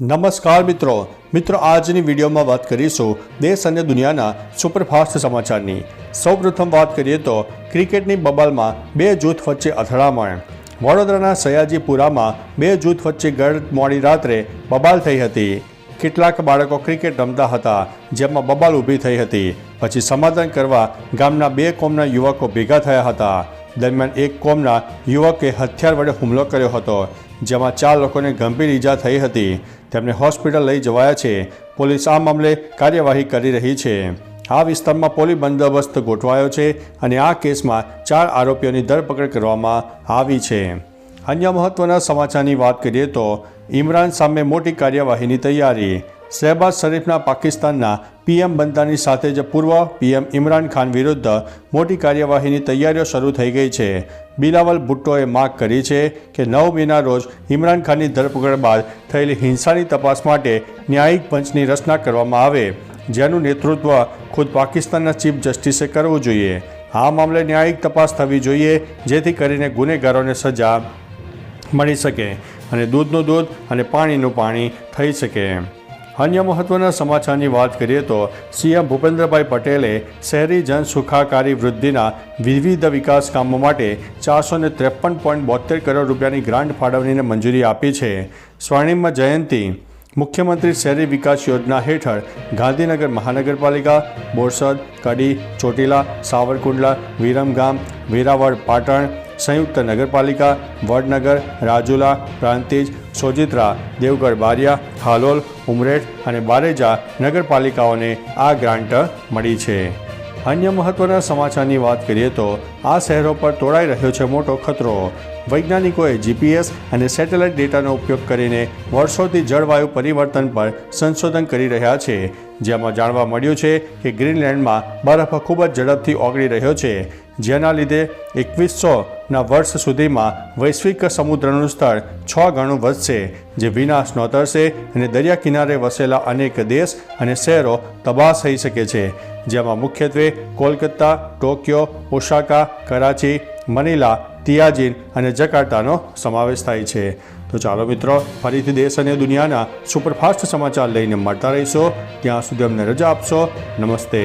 નમસ્કાર મિત્રો. મિત્રો, આજની વિડીયોમાં વાત કરીશું દેશ અને દુનિયાના સુપરફાસ્ટ સમાચારની. સૌપ્રથમ વાત કરીએ તો ક્રિકેટની બબાલમાં બે જૂથ વચ્ચે અથડામણ. વડોદરાના સયાજીપુરામાં બે જૂથ વચ્ચે ગત મોડી રાત્રે બબાલ થઈ હતી. કેટલાક બાળકો ક્રિકેટ રમતા હતા, જેમાં બબાલ ઊભી થઈ હતી. પછી સમાધાન કરવા ગામના બે કોમના યુવકો ભેગા થયા હતા. દરમિયાન એક કોમના યુવકે હથિયાર વડે હુમલો કર્યો હતો. જેમાં ચાર લોકોને ગંભીર ઈજા થઈ હતી. તેમને હોસ્પિટલ લઈ જવાયા છે. પોલીસ આ મામલે કાર્યવાહી કરી રહી છે. આ વિસ્તારમાં પોલીસ બંદોબસ્ત ગોઠવાયો છે અને આ કેસમાં ચાર આરોપીઓની ધરપકડ કરવામાં આવી છે. અન્ય મહત્વના સમાચારની વાત કરીએ તો ઇમરાન સામે મોટી કાર્યવાહીની તૈયારી. શહેબાઝ શરીફના પાકિસ્તાનના પીએમ બનતાની સાથે જ પૂર્વ પીએમ ઇમરાન ખાન વિરુદ્ધ મોટી કાર્યવાહીની તૈયારીઓ શરૂ થઈ ગઈ છે. બિલાવલ ભુટ્ટોએ માગ કરી છે કે નવ મેના રોજ ઇમરાન ખાનની ધરપકડ બાદ થયેલી હિંસાની તપાસ માટે ન્યાયિક પંચની રચના કરવામાં આવે, જેનું નેતૃત્વ ખુદ પાકિસ્તાનના ચીફ જસ્ટિસે કરવું જોઈએ. આ મામલે ન્યાયિક તપાસ થવી જોઈએ, જેથી કરીને ગુનેગારોને સજા મળી શકે અને દૂધનું દૂધ અને પાણીનું પાણી થઈ શકે. અન્ય મહત્વના સમાચારની વાત કરીએ તો સીએમ ભૂપેન્દ્રભાઈ પટેલે શહેરી જન સુખાકારી વૃદ્ધિના વિવિધ વિકાસ કામો માટે ચારસો ને ત્રેપન પોઈન્ટ બોતેર કરોડ રૂપિયાની ગ્રાન્ટ ફાળવણીને મંજૂરી આપી છે. સ્વર્ણિમ જયંતી મુખ્યમંત્રી શહેરી વિકાસ યોજના હેઠળ ગાંધીનગર મહાનગરપાલિકા, બોરસદ, કડી, ચોટીલા, સાવરકુંડલા, વિરમગામ, વેરાવળ, પાટણ સંયુક્ત નગરપાલિકા, વડનગર, રાજુલા, પ્રાંતિજ, સોજિત્રા, દેવગઢ, બારિયા હાલોલ ઉમરેઠ અને બારેજા નગરપાલિકાઓને આ ગ્રાન્ટ મળી છે. અન્ય મહત્વના સમાચારની વાત કરીએ તો, આ શહેરો પર તોડાઈ રહ્યો છે મોટો ખતરો. વૈજ્ઞાનિકોએ જીપીએસ અને સેટેલાઇટ ડેટાનો ઉપયોગ કરીને વર્ષોથી જળવાયુ પરિવર્તન પર સંશોધન કરી રહ્યા છે. જેમાં જાણવા મળ્યું છે કે ગ્રીનલેન્ડમાં બરફ ખૂબ જ ઝડપથી ઓગળી રહ્યો છે. જેના લીધે એકવીસસોના વર્ષ સુધીમાં વૈશ્વિક સમુદ્રનું સ્તર છ ગણું વધશે, જે વિનાશ નોતરશે અને દરિયા કિનારે વસેલા અનેક દેશ અને શહેરો તબાહ થઈ શકે છે, જેમાં મુખ્યત્વે Kolkata, Tokyo, Osaka, Karachi, Manila, Tianjin અને જકાર્તાનો સમાવેશ થાય છે. તો ચાલો મિત્રો, ફરીથી દેશ અને દુનિયાના સુપરફાસ્ટ સમાચાર લઈને મળતા રહીશો. ત્યાં સુધી અમને રજા આપશો. નમસ્તે.